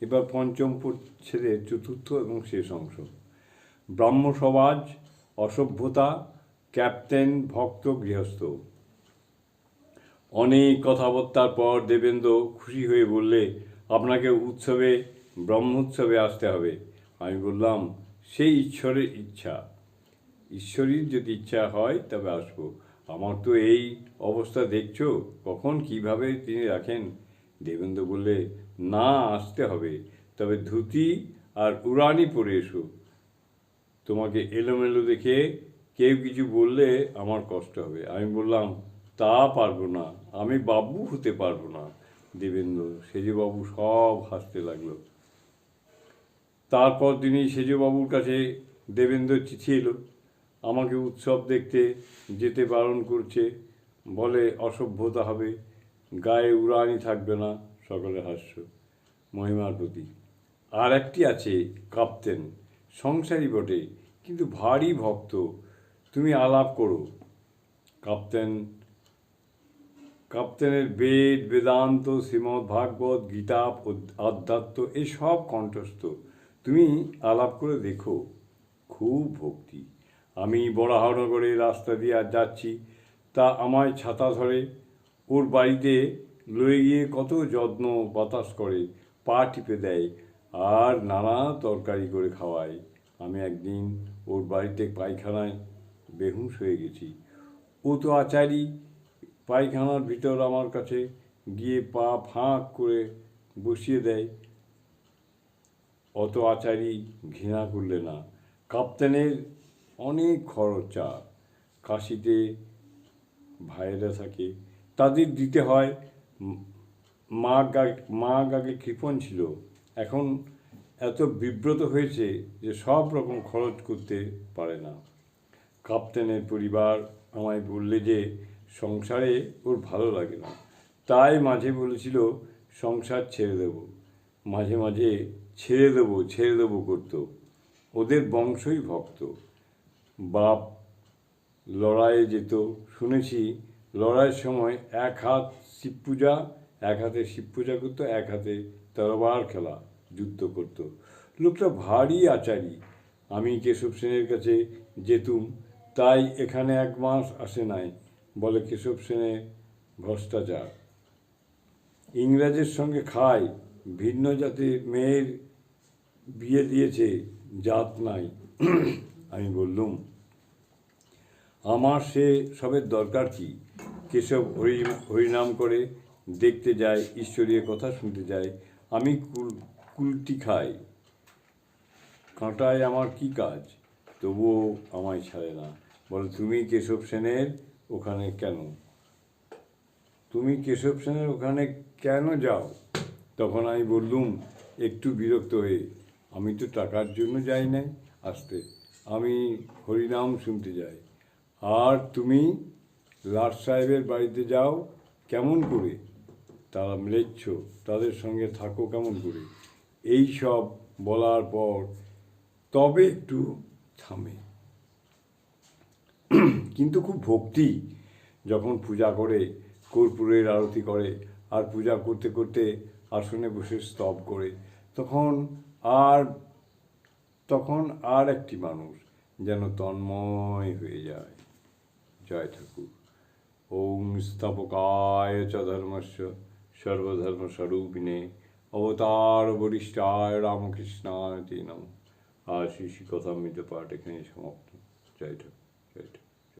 এবার পঞ্চম ছেড়ে চতুর্থ এবং শেষ অংশ। ব্রাহ্ম সমাজ, অসভ্যতা, ক্যাপ্টেন, ভক্ত, গৃহস্থ। অনেক কথাবার্তার পর দেবেন্দ্র খুশি হয়ে বললে, আপনাকে উৎসবে, ব্রহ্মোৎসবে আসতে হবে। আমি বললাম, সেই ঈশ্বরের ইচ্ছা। ঈশ্বরীর যদি ইচ্ছা হয়, তবে আসব। আমার তো এই অবস্থা দেখছ? কখন, কীভাবে তিনি রাখেন? দেবেন্দ্র বললে, না, আসতে হবে। তবে ধুতি আর উড়ানি পরে এসো। তোমাকে এলোমেলো দেখে কেউ কিছু বললে আমার কষ্ট হবে। আমি বললাম, তা পারব না। আমি বাবু হতে পারব না। দেবেন্দ্র, সেজবাবু সব হাসতে লাগল। তারপর দিনই সেজবাবুর কাছে দেবেন্দ্র চিঠি এলো। আমাকে উৎসব দেখতে যেতে বারণ করছে। বলে অসভ্যতা হবে। গায়ে উড়ানি থাকবে না সকলে হাস্য, মহিমার প্রতি। আর একটি আছে কাপ্তেন, সংসারী বটে, কিন্তু ভারী ভক্ত, তুমি আলাপ করো। কাপ্তেন, কাপ্তেনের বেদ, বেদান্ত, শ্রীমদ্ ভাগবত, গীতা আধ্যাত্ম, এসব কণ্ঠস্থ, তুমি আলাপ করে দেখো, খুব ভক্তি। আমি বরাহনগরে রাস্তা দিয়ে যাচ্ছি, তা আমায় ছাতা ধরে ওর বাড়িতে লয়ে গিয়ে কত যত্ন বাতাস করে, পা টিপে দেয় আর নানা তরকারি করে খাওয়ায়। আমি একদিন ওর বাড়িতে পায়খানায় বেহুশ হয়ে গেছি। ও তো আচারি, পায়খানার ভিতর আমার কাছে গিয়ে পা ফাঁক করে বসিয়ে দেয়। অত আচারি ঘৃণা করলে না। কাপ্তেনের অনেক খরচা। কাশিতে ভাইয়েরা থাকে তাদের দিতে হয়। মা গা, মা আগে কৃপণ ছিল। এখন এত বিব্রত হয়েছে যে সব রকম খরচ করতে পারে না। কাপ্তেনের পরিবার আমায় বললে যে, সংসারে ওর ভালো লাগে না। তাই মাঝে বলেছিল, সংসার ছেড়ে দেব। মাঝে মাঝে ছেড়ে দেবো ছেড়ে দেবো করতো। ওদের বংশই ভক্ত। বাপ লড়াইয়ে যেত, শুনেছি লড়াইয়ের সময় এক হাত শিব পূজা এক হাতে শিব পূজা করতো, এক হাতে তরবার খেলা, যুদ্ধ করতো। লোকটা ভারী আচারী। আমি কেশব সেনের কাছে যেতুম, তাই এখানে এক মাস আসে নাই, বলে কেশব সেনে ভ্রষ্টাচার। ইংরেজের সঙ্গে খায়, ভিন্ন জাতির মেয়ের বিয়ে দিয়েছে, জাত নাই। আমি বললুম, আমার সে সবের দরকার কি? কেশব হরি হরিনাম করে দেখতে যায়, ঈশ্বরীয় কথা শুনতে যায়। আমি কুল, কুলটি খাই। কাঁটায় আমার কি কাজ? তবুও আমায় ছাড়ে না। বলে, তুমি কেশব সেনের ওখানে কেন? তুমি কেশব সেনের ওখানে কেন যাও? তখন আমি বললুম, একটু বিরক্ত হয়ে। আমি তো টাকার জন্য যাই নাই আসতে। আমি হরিনাম শুনতে যাই। আর তুমি লাট সাহেবের বাড়িতে যাও, কেমন করে? তারা মিলেচ্ছ, তাদের সঙ্গে থাকো কেমন করে? এই সব বলার পর তবে একটু থামে। কিন্তু খুব ভক্তি যখন পূজা করে, কর্পূরের আরতি করে, আর পূজা করতে করতে আসনে বসে স্তব করে, তখন আর তখন আর একটি মানুষ যেন তন্ময় হয়ে যায়। জয় ঠাকুর। ওম স্থাপকায় চ ধর্মস্য সর্বধর্মস্বরূপিণে অবতার বরিষ্ঠায় রামকৃষ্ণায় তে নম আর শ্রী শ্রী কথামৃত পাঠ এখানে সমাপ্ত জয় ঠাকুর জয় ঠাকুর